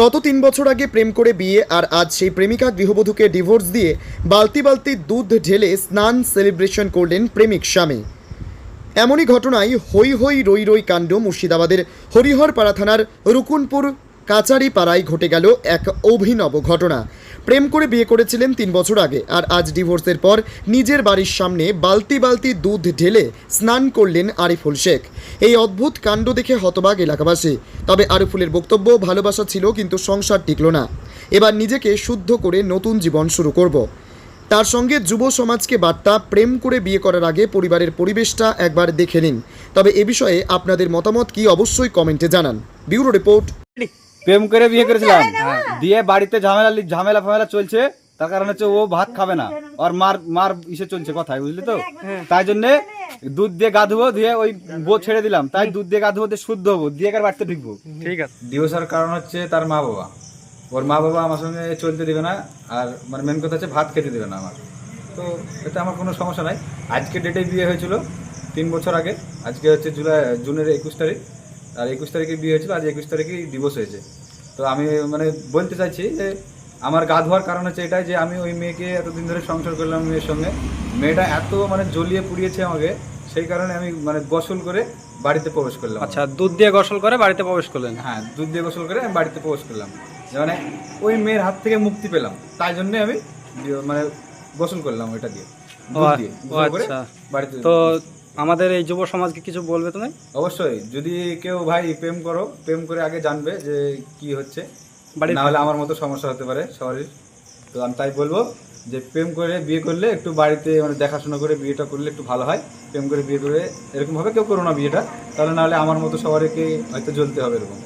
গত তিন বছর আগে প্রেম করে বিয়ে আর আজ সেই প্রেমিকা গৃহবধূকে ডিভোর্স দিয়ে বালতি বালতি দুধ ঢেলে স্নান সেলিব্রেশন করলেন প্রেমিক স্বামী। এমনই ঘটনায় হৈ হৈ রই রই কাণ্ড মুর্শিদাবাদের হরিহরপাড়া থানার রুকুনপুর কাচারি পাড়ায় ঘটে গেল এক অভিনব ঘটনা। প্রেম করে বিয়ে করেছিলেন তিন বছর আগে। আর আজ ডিভোর্সের পর নিজের বাড়ির সামনে বালতি বালতি দুধ ঢেলে স্নান করলেন আরিফুল শেখ। এই অদ্ভুত কাণ্ড দেখে হতবাক এলাকাবাসী। তবে আরিফুলের বক্তব্য ভালোবাসা ছিল কিন্তু সংসার টিকল না। এবার নিজেকে শুদ্ধ করে নতুন জীবন শুরু করব। তার সঙ্গে যুব সমাজকে বার্তা, প্রেম করে বিয়ে করার আগে পরিবারের পরিবেশটা একবার দেখে নিন। তবে এ বিষয়ে আপনাদের মতামত কি অবশ্যই কমেন্টে জানান। Bureau report. প্রেম করে বিয়ে করেছিলাম। দিয়ে বাড়িতে ঝামেলা ঝামেলা ফামেলা চলছে তার কারণ হচ্ছে ও ভাত খাবে না। আর মার মার ইসে চলছে কথায় বুঝলি তো? তাই জন্য দুধ দিয়ে গা ধুবো দিয়ে ওই বো ছেড়ে দিলাম। তাই দুধ দিয়ে গা ধুবো দিয়ে শুদ্ধ হব দিয়ে একার বাড়িতে ঢুকবো। ঠিক আছে। ডিভোর্সের কারণ হচ্ছে তার মা বাবা। ওর মা বাবা আমার সঙ্গে চলতে দেবে না আর মানে মেন কথা হচ্ছে ভাত খেতে দেবে না আমার। তো এতে আমার কোনো সমস্যা নাই। আজকে ডেটে বিয়ে হয়েছিল তিন বছর আগে। আজকে হচ্ছে জুলাই জুনের একুশ তারিখ। আর একুশ তারিখে বিয়ে হয়েছিল আজ একুশ তারিখে ডিভোর্স হয়েছে। তো আমি মানে বলতে চাইছি যে আমার গা ধোয়ার কারণ হচ্ছে এটাই যে আমি ওই মেয়েকে এতদিন ধরে সংসার করলাম মেয়ের সঙ্গে। মেয়েটা এত মানে জ্বলিয়ে পুড়িয়েছে আমাকে সেই কারণে আমি মানে গোসল করে বাড়িতে প্রবেশ করলাম। আচ্ছা দুধ দিয়ে গোসল করে বাড়িতে প্রবেশ করলেন? হ্যাঁ দুধ দিয়ে গোসল করে আমি বাড়িতে প্রবেশ করলাম। যে মানে ওই মেয়ের হাত থেকে মুক্তি পেলাম। তাই জন্য আমি মানে গোসল করলাম ওইটা দিয়ে। দুধ দিয়ে আচ্ছা। বাড়িতে তো আমাদের এই যুব সমাজকে কিছু বলবে তুমি? অবশ্যই। যদি কেউ ভাই প্রেম করো প্রেম করে আগে জানবে যে কি হচ্ছে। না হলে আমার মতো সমস্যা হতে পারে সবারই তো আমি তাই বলব যে প্রেম করে বিয়ে করলে একটু বাড়িতে মানে দেখাশোনা করে বিয়েটা করলে একটু ভালো হয়। প্রেম করে বিয়ে করে এরকমভাবে কেউ করো না বিয়েটা। তাহলে না হলে আমার মতো সবারকে হয়তো জ্বলতে হবে এরকম।